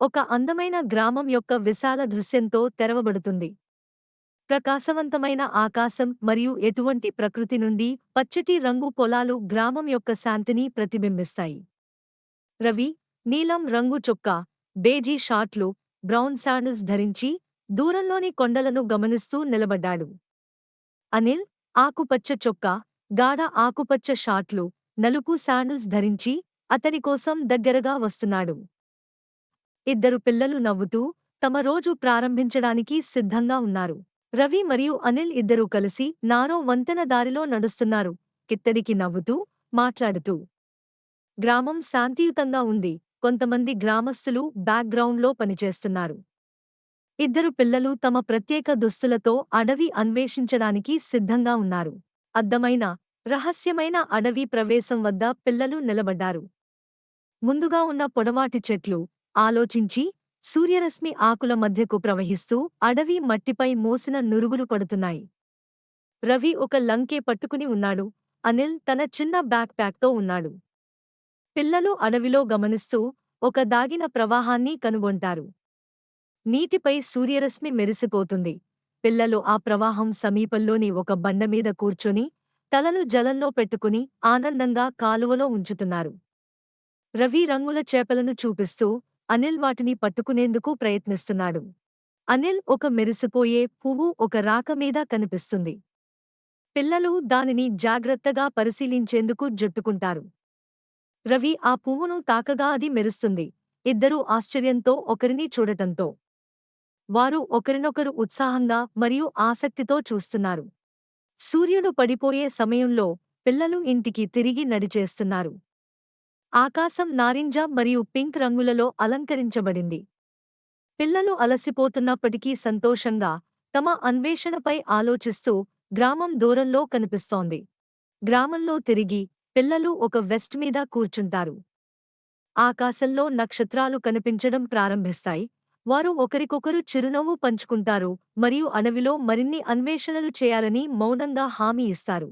ఒక అందమైన గ్రామం యొక్క విశాల దృశ్యంతో తెరవబడుతుంది. ప్రకాశవంతమైన ఆకాశం మరియు ఎటువంటి ప్రకృతి నుండి పచ్చటి రంగు పొలాలు గ్రామం యొక్క శాంతిని ప్రతిబింబిస్తాయి. రవి నీలం రంగు చొక్కా బేజీ షార్ట్లు బ్రౌన్ శాండిల్స్ ధరించి దూరంలోని కొండలను గమనిస్తూ నిలబడ్డాడు. అనిల్ ఆకుపచ్చ చొక్కా గాఢ ఆకుపచ్చ షార్ట్లు నలుపు శాండిల్స్ ధరించి అతని కోసం దగ్గరగా వస్తున్నాడు. ఇద్దరు పిల్లలు నవ్వుతూ తమ రోజు ప్రారంభించడానికి సిద్ధంగా ఉన్నారు. రవి మరియు అనిల్ ఇద్దరూ కలిసి నారో వంతెన దారిలో నడుస్తున్నారు. కిత్తడికి నవ్వుతూ మాట్లాడుతూ గ్రామం శాంతియుతంగా ఉంది. కొంతమంది గ్రామస్తులు బ్యాక్గ్రౌండ్లో పనిచేస్తున్నారు. ఇద్దరు పిల్లలు తమ ప్రత్యేక దుస్తులతో అడవి అన్వేషించడానికి సిద్ధంగా ఉన్నారు. అద్దమైన రహస్యమైన అడవి ప్రవేశం వద్ద పిల్లలు నిలబడ్డారు. ముందుగా ఉన్న పొడవాటి చెట్లు ఆలోచించి సూర్యరశ్మి ఆకుల మధ్యకు ప్రవహిస్తూ అడవి మట్టిపై మోసిన నురుగులు పడుతున్నాయి. రవి ఒక లంకే పట్టుకుని ఉన్నాడు. అనిల్ తన చిన్న బ్యాక్ ప్యాక్తో ఉన్నాడు. పిల్లలు అడవిలో గమనిస్తూ ఒక దాగిన ప్రవాహాన్ని కనుగొంటారు. నీటిపై సూర్యరశ్మి మెరిసిపోతుంది. పిల్లలు ఆ ప్రవాహం సమీపంలోని ఒక బండమీద కూర్చొని తలను జలంలో పెట్టుకుని ఆనందంగా కాలువలో ఉంచుతున్నారు. రవి రంగుల చేపలను చూపిస్తూ అనిల్ వాటిని పట్టుకునేందుకు ప్రయత్నిస్తున్నాడు. అనిల్ ఒక మెరిసిపోయే పువ్వు ఒక రాక మీద కనిపిస్తుంది. పిల్లలు దానిని జాగ్రత్తగా పరిశీలించేందుకు జుట్టుకుంటారు. రవి ఆ పువ్వును తాకగా అది మెరుస్తుంది. ఇద్దరూ ఆశ్చర్యంతో ఒకరిని చూడటంతో. వారు ఒకరినొకరు ఉత్సాహంగా మరియు ఆసక్తితో చూస్తున్నారు. సూర్యుడు పడిపోయే సమయంలో పిల్లలు ఇంటికి తిరిగి నడిచేస్తున్నారు. ఆకాశం నారింజ మరియు పింక్ రంగులలో అలంకరించబడింది. పిల్లలు అలసిపోతున్నప్పటికీ సంతోషంగా తమ అన్వేషణపై ఆలోచిస్తూ గ్రామం దూరంలో కనిపిస్తోంది. గ్రామంలో తిరిగి పిల్లలు ఒక వెస్ట్ మీద కూర్చుంటారు. ఆకాశంలో నక్షత్రాలు కనిపించడం ప్రారంభిస్తాయి. వారు ఒకరికొకరు చిరునవ్వు పంచుకుంటారు మరియు అడవిలో మరిన్ని అన్వేషణలు చేయాలని మౌనంగా హామీ ఇస్తారు.